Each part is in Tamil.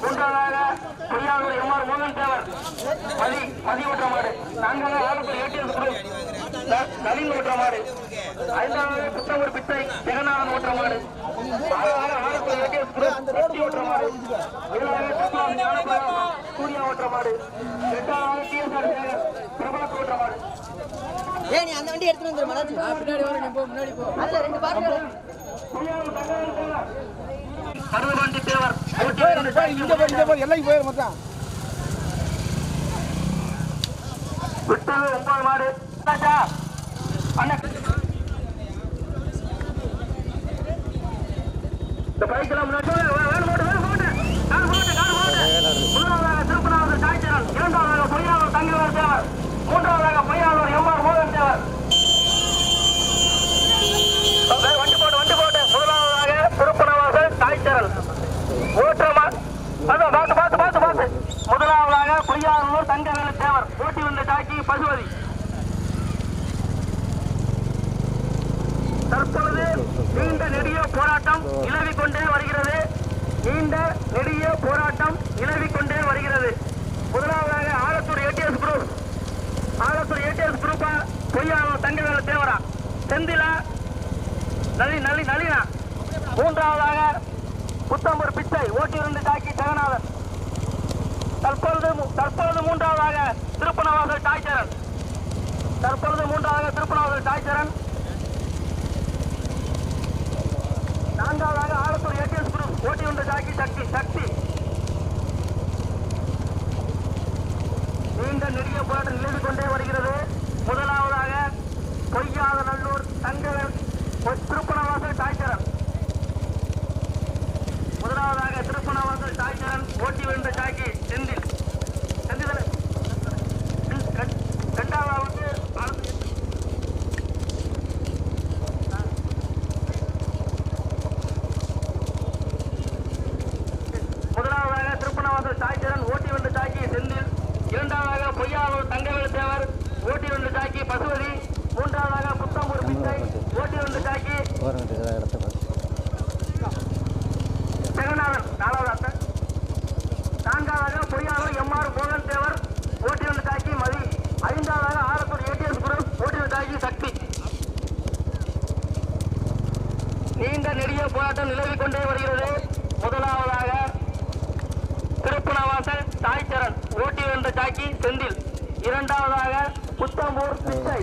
மூன்றாவதாக பொய்யாளர் எம் மோகன் தேவர் மதி மதி மாடு நான்காவது ஆலப்பூர் ஏடிஎஸ் குரூப் நளின் ஓட்ட மாடு ஐந்தாவது புத்தகர் பிச்சை ஜெகநாதன் ஓட்ட மாடு ஆறாவது ஆலப்பூர் ஏடிஎஸ் குரூப் வெற்றி ஓட்ட மாடு ஏழாவது சுற்றுலா ஞானபிரகாசம் சூர்யா ஓட்ட மாடு எட்டாவது டிஎஸ்ஆர் பிரபலத்து ஓட்ட மாடு ஏய் நீ அந்த வண்டி எடுத்துட்டு வந்துரு மனோஜ் பின்னாடி வர நீ போ முன்னாடி போ. அதுல ரெண்டு பாட்டு கருவண்டி தேவர் இந்த போய் இந்த போய் எல்லாம் போயிரு மொத்தம் விட்டது ஒன்பது மாடு. ராஜா, அண்ணா. இந்த பைக்கெல்லாம் முன்னாடி வா, வா, வேணும் போட்டு, வேணும் போட்டு. கார் போட்டு, கார் போட்டு. முதலாவதாக திருப்பனாவது காய்ச்சல் இரண்டாவதாக பொய்யாளர் தங்கவேல் தேவர் மூன்றாவதாக பொய்யாளர் எம் ஆர் மோகன் தேவர் ஏய், வண்டி போட்டு வண்டி போட்டு முதலாவதாக திருப்பனவாசல் காய்ச்சல் ஓட்டமா அதான் பார்த்து பார்த்து பார்த்து பார்த்து முதலாவதாக பொய்யாளூர் தங்கவேலு தேவர். ஓட்டி வந்த டாக்கி பசுபதி. தற்பொழுது நீண்ட நெடிய போராட்டம் நிலவிக் கொண்டே வருகிறது. நீண்ட நெடிய போராட்டம் நிலவிக் கொண்டே வருகிறது. முதலாவதாக Alathur ADS group Alathur ADS குரூப்பா பொய்யாளர் தங்கவேல தேவரா? செந்திலா நளி நளி நளினா? மூன்றாவதாக புத்தம்பூர் பிச்சை. ஓட்டியிருந்து தாக்கி ஜெகநாதன். தற்பொழுது மு- தற்பொழுது மூன்றாவதாக திருப்பனவாசல் டாய்ச்சரன் தற்பொழுது மூன்றாவதாக திருப்பனவாசல் டாய்ச்சரன் நான்காவதாக ஆலத்தூர் ஏடிஎஸ் குரூப் ஓட்டியிருந்து ஜாக்கி சக்தி சக்தி. நீண்ட நெடிய போராட்டம் நிலவி கொண்டே வருகிறது. முதலாவதாக பொய்யாத நல்லூர் தங்கவேல் திருப்பனவாசல் டாய்ச்சரன் முதலாவதாக திருப்பனவாசல் டாய்ச்சரன் ஓட்டி விழுந்த ஜாக்கி செந்தில் செந்தில் இரண்டாவது முதலாவதாக திருப்பனவாசல் டாய்ச்சரன் ஓட்டி வந்த டாக்கி செந்தில் இரண்டாவதாக பொய்யாளூர் தங்கவேல் தேவர் ஓட்டி வந்த டாக்கி பசுபதி மூன்றாவதாக புத்தம்பூர் பிச்சை ஓட்டி வந்த டாக்கி ஜெகநாதன் நாலாவது அத்தை நான்காவதாக பொய்யாளர் எம் ஆர் மோகன் தேவர் ஓட்டி வந்த டாக்கி மதி ஐந்தாவதாக ஆலத்தூர் ஏடிஎஸ் குரூப் ஓட்டி வந்த டாக்கி சக்தி நீண்ட நெடிய போராட்டம் நிலவிக் கொண்டே வருகிறது. முதலாவதாக திருப்பனவாசல் தாய்ச்சரன் ஓட்டி வந்த டாக்கி செந்தில். இரண்டாவதாக புத்தம்பூர் பிச்சை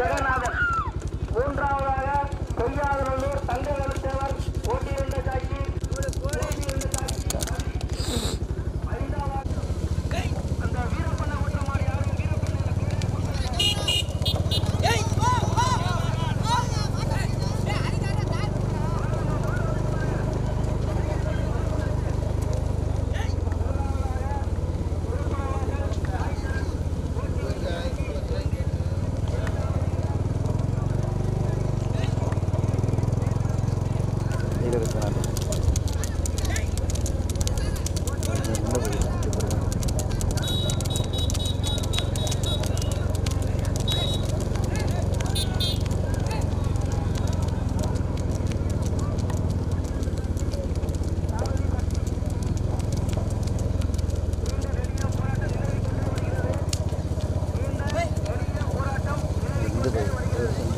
ஜெகநாதன். மூன்றாவதாக பொய்யாதநல்லூர் தங்கவேலு today.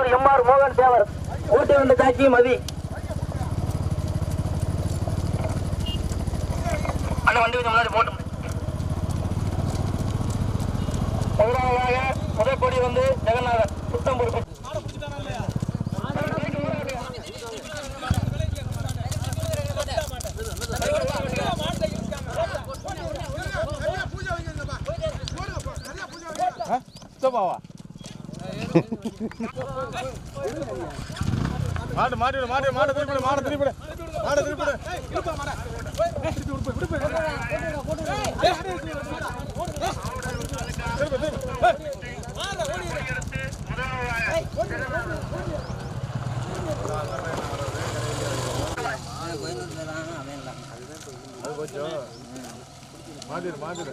பொய்யாரனூர் எம்ஆர் மோகன் தேவர் ஊட்டி வந்த தாக்கி மதி அண்ணன் வண்டி கொஞ்சம் முன்னாடி போட்டு முதலாவதாக முதல் கொடி வந்து ஜெகநாதன் சுத்தம் பொறுப்பு சுத்தமாவா மாடு மாடு மாடு மாடு திருப்பிடு மாடு திருப்பிடு மாடு திருப்பிடு அது கொஞ்சம் மாட்டிடு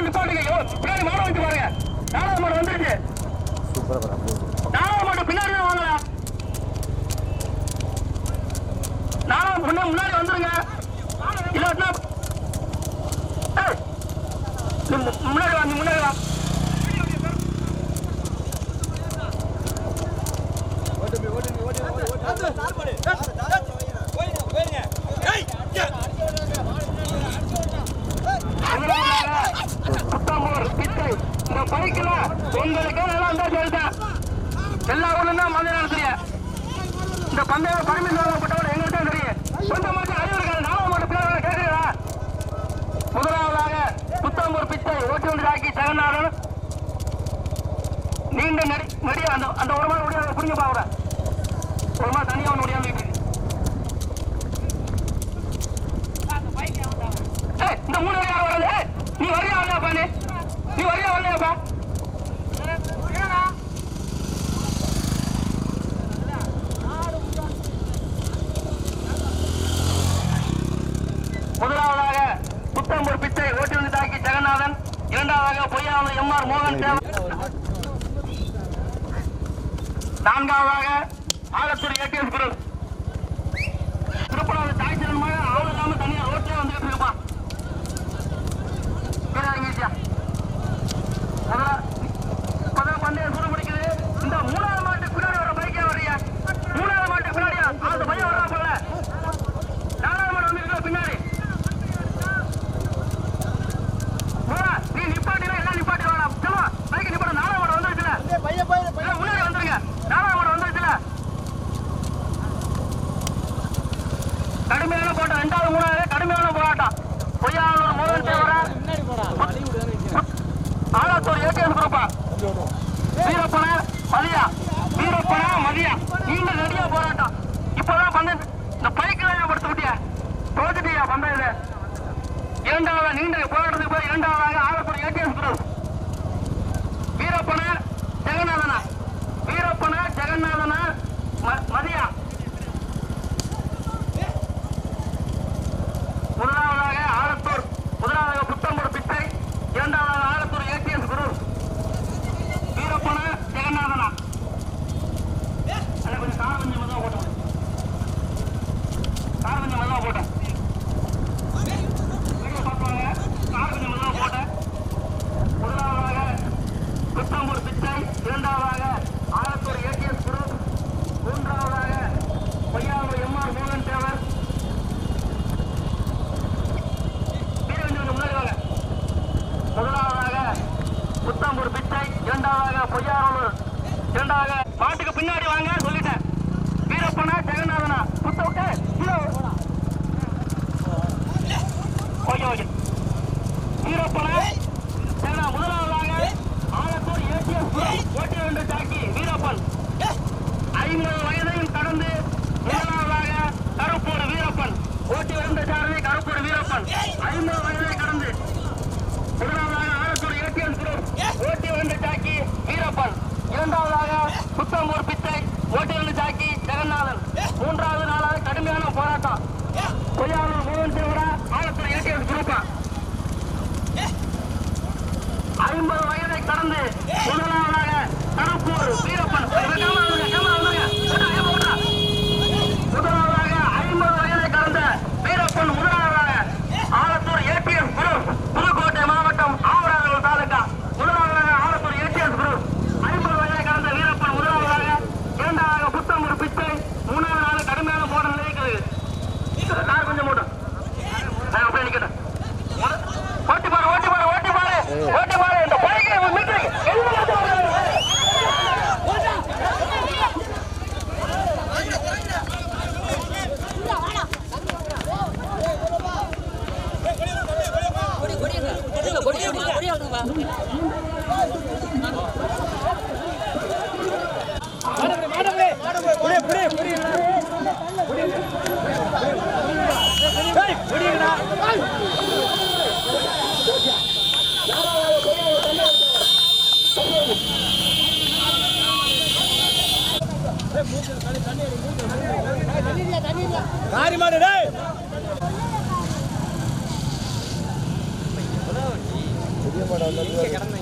நிப்பாட்டுறதுனா நிப்பாட்டுங்க. பின்னாடி மாடு வந்துட்டு பாருங்க. நாலாம் மாடு வந்துருச்சு. நாலாம் மாடு பின்னாடி தான் வாங்கடா. நாலாம் முன்ன- முன்னாடி வந்துருங்க இல்லாட்டினா ஏய், நீ மு- முன்னாடி வா நீ முன்னாடி வா புத்தாம்பூர் பிச்சை இந்த பைக்கில் உங்களுக்கு நல்லா இருந்தா சொல்லிட்டேன். எல்லா ஊர்லும் தான் மந்தை நடத்துறிய. இந்த பந்தய பர்மிஷன் வாங்கப்பட்டவங்க எங்களுக்கு தான் தெரியும். சொந்தமாக அறிவுறுகள் நாம மட்டும் பிள்ளைகளை கேட்கிறீங்களா? முதலாவதாக புத்தம்பூர் பிச்சை ஓட்டி வந்து ராக்கி ஜெகநாதன். நீண்ட நெடி நெடிய அந்த அந்த ஒரு மாதிரி முடியாத புரிஞ்சு பாக்குறேன் ஒரு மாதிரி தனியாக ஒன்று முடியாம வீரர்கள் ஐம்பது வயதை ஓட்டி வந்து தாக்கி வீரப்பன். மூன்றாவது நாளாக கடுமையான போராட்டம். கொய்யாளூர் மோகன் திருவிழா ஆலத்தூர் ஏடிஎம் குரூப்பா ஐம்பது வயதை கடந்து முதலாவதாக കിടന്നു